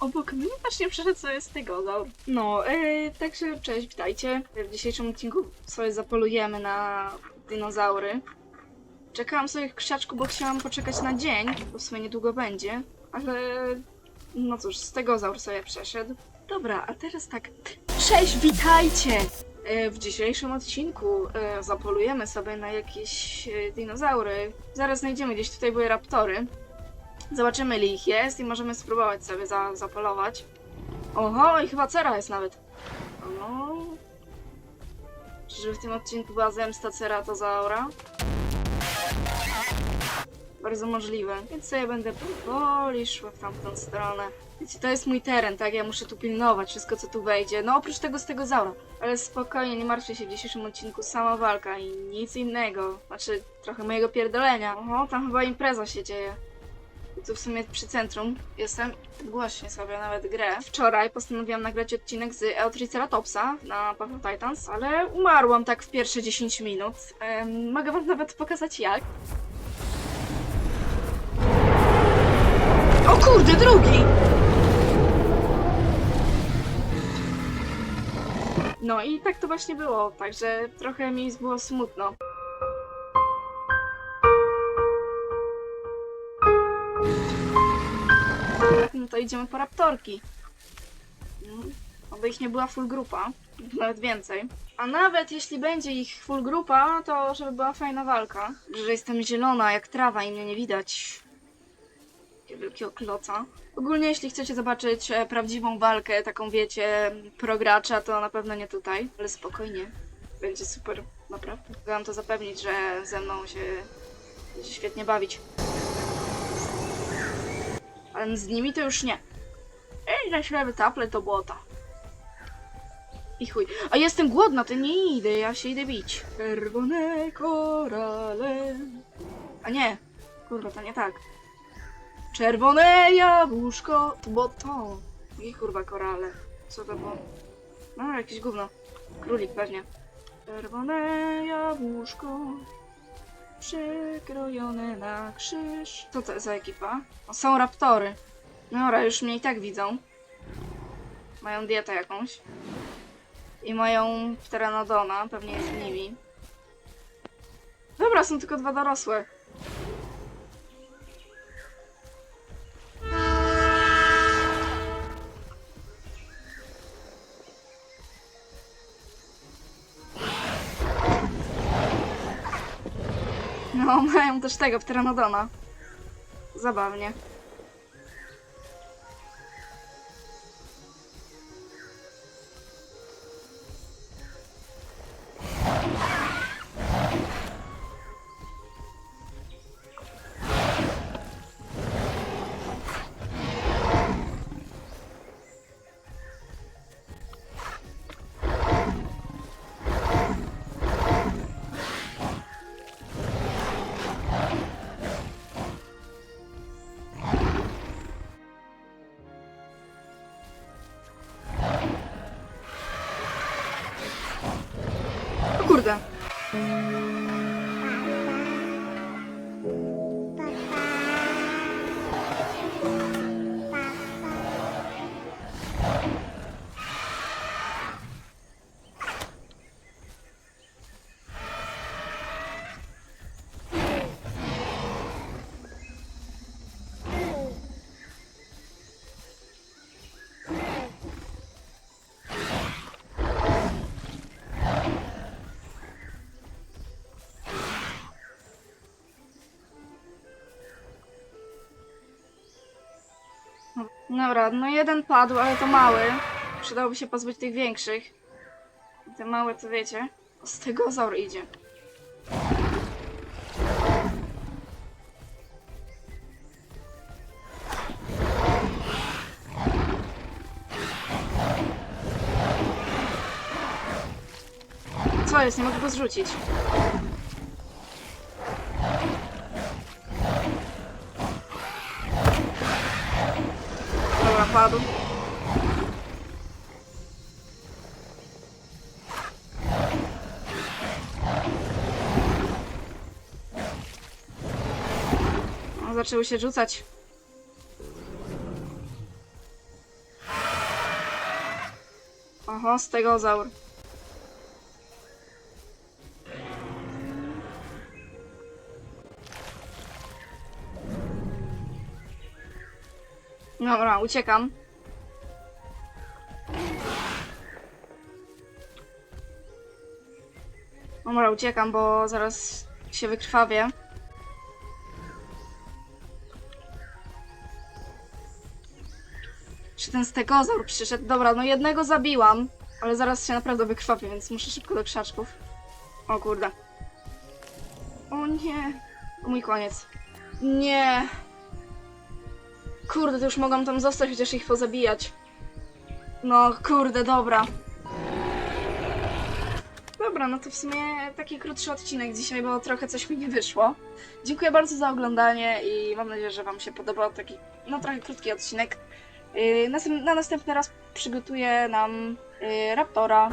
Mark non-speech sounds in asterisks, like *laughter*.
obok mnie właśnie przeszedł sobie stegozaur. No, yy, także cześć, witajcie. W dzisiejszym odcinku sobie zapolujemy na dinozaury. Czekałam sobie w krzaczku, bo chciałam poczekać na dzień, bo w sumie niedługo będzie, ale no cóż, stegozaur sobie przeszedł. Dobra, a teraz tak. Cześć, witajcie! E, W dzisiejszym odcinku e, zapolujemy sobie na jakieś dinozaury. Zaraz znajdziemy gdzieś tutaj były raptory. Zobaczymy, ile ich jest i możemy spróbować sobie za, zapolować. Oho, i chyba cera jest nawet. No. Czyżby w tym odcinku była zemsta ceratozaura? Bardzo możliwe. Więc sobie będę powoli szła w tamtą stronę. Wiecie, to jest mój teren, tak? Ja muszę tu pilnować wszystko, co tu wejdzie. No, oprócz tego z tego zaura. Ale spokojnie, nie martwcie się, w dzisiejszym odcinku sama walka i nic innego. Znaczy, trochę mojego pierdolenia. Oho, tam chyba impreza się dzieje. Tu w sumie przy centrum jestem. Głośnie sobie nawet grę. Wczoraj postanowiłam nagrać odcinek z Eutriceratopsa na Paweł Titans, ale umarłam tak w pierwsze 10 minut. Em, mogę wam nawet pokazać jak. O kurde, drugi! No i tak to właśnie było, także trochę mi było smutno. No to idziemy po raptorki. Mm, Oby ich nie była full grupa, *laughs* nawet więcej. A nawet jeśli będzie ich full grupa, to żeby była fajna walka. Że jestem zielona jak trawa i mnie nie widać. Takiego wielkiego kloca. Ogólnie jeśli chcecie zobaczyć e, prawdziwą walkę, taką wiecie, progracza, to na pewno nie tutaj. Ale spokojnie. Będzie super, naprawdę. Mogę wam to zapewnić, że ze mną się będzie świetnie bawić. Ale z nimi to już nie. Ej, na ślewy taple to błota. I chuj. A jestem głodna, to nie idę, ja się idę bić. Czerwone korale. A nie. Kurwa, to nie tak. Czerwone jabłuszko. To było to. I kurwa korale. Co to było? No, jakieś gówno. Królik pewnie. Czerwone jabłuszko. Przykrojone na krzyż. Co to za ekipa? O, są raptory. Dobra, już mnie i tak widzą. Mają dietę jakąś. I mają pteranodona, pewnie jest z nimi. Dobra, są tylko dwa dorosłe. No, mają też tego pteranodona. Zabawnie. you. Dobra, no jeden padł, ale to mały. Przydałoby się pozbyć tych większych. Te małe, to wiecie. O, stegozaur idzie. Co jest? Nie mogę go zrzucić. padł. No, zaczęły się rzucać. Oho, stegozaur. Dobra, uciekam. Dobra, uciekam, bo zaraz się wykrwawię. Czy ten stegozaur przyszedł? Dobra, no jednego zabiłam, ale zaraz się naprawdę wykrwawię, więc muszę szybko do krzaczków. O kurde. O nie. To mój koniec. Nie. Kurde, to już mogłam tam zostać, chociaż ich pozabijać. No, kurde, dobra. Dobra, no to w sumie taki krótszy odcinek dzisiaj, bo trochę coś mi nie wyszło. Dziękuję bardzo za oglądanie i mam nadzieję, że Wam się podobał taki, no trochę krótki odcinek. Yy, następ- na następny raz przygotuję nam yy, Raptora.